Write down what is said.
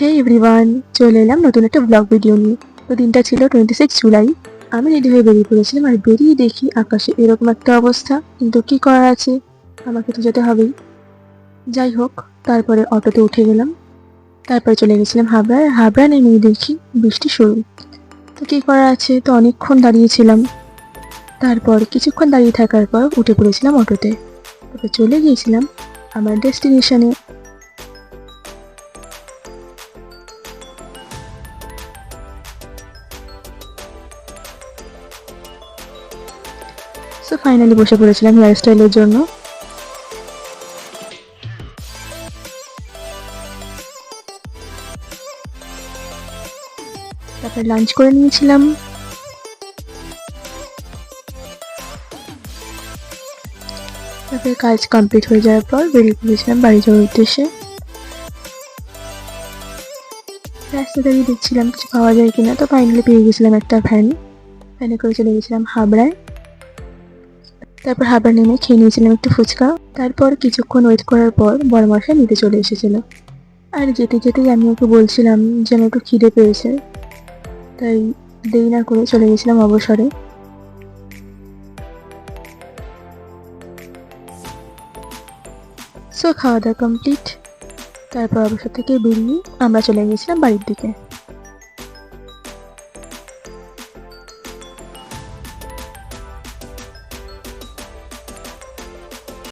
হে everyone চলে এলাম নতুন একটা ব্লগ ভিডিও নিয়ে। তো দিনটা ছিল টোয়েন্টি সিক্স জুলাই আমি রেডি হয়ে বেরিয়ে পড়েছিলাম আর বেরিয়ে দেখি আকাশে এরকম একটা অবস্থা। কিন্তু কী করার আছে? আমাকে তো যেতে হবেই। যাই হোক, তারপরে অটোতে উঠে গেলাম। তারপরে চলে গেছিলাম হাবড়ায় হাবড়া নেমে দেখি বৃষ্টি শুরু। তো কী করার আছে? তো অনেকক্ষণ দাঁড়িয়েছিলাম। তারপর কিছুক্ষণ দাঁড়িয়ে থাকার পর উঠে পড়েছিলাম অটোতে। তারপর চলে গিয়েছিলাম আমার ডেস্টিনেশনে। সো ফাইনালি বসে পড়েছিলাম হেয়ার স্টাইলের জন্য। তারপর লাঞ্চ করে নিয়েছিলাম। তারপরে কাজ কমপ্লিট হয়ে যাওয়ার পর বেরিয়ে পড়েছিলাম বাড়ি যাওয়ার উদ্দেশ্যে। রাস্তা দাঁড়িয়ে দেখছিলাম কিছু পাওয়া যায় কিনা, তো ফাইনালি পেয়ে গেছিলাম একটা ভ্যান ভ্যানে করে চলে গেছিলাম হাবড়ায়। তারপর হাবড়া নেমে খেয়ে নিয়েছিলাম একটু ফুচকা। তারপর কিছুক্ষণ ওয়েট করার পর বড় মশাই নিতে চলে এসেছিল। আর যেতে যেতেই আমি ওকে বলছিলাম যে একটু খিদে পেয়েছে। তাই দেরি না করে চলে গেছিলাম অবসরে। সো খাওয়া দাওয়া কমপ্লিট তারপর অবসর থেকে বেরিয়ে আমরা চলে গেছিলাম বাড়ির দিকে।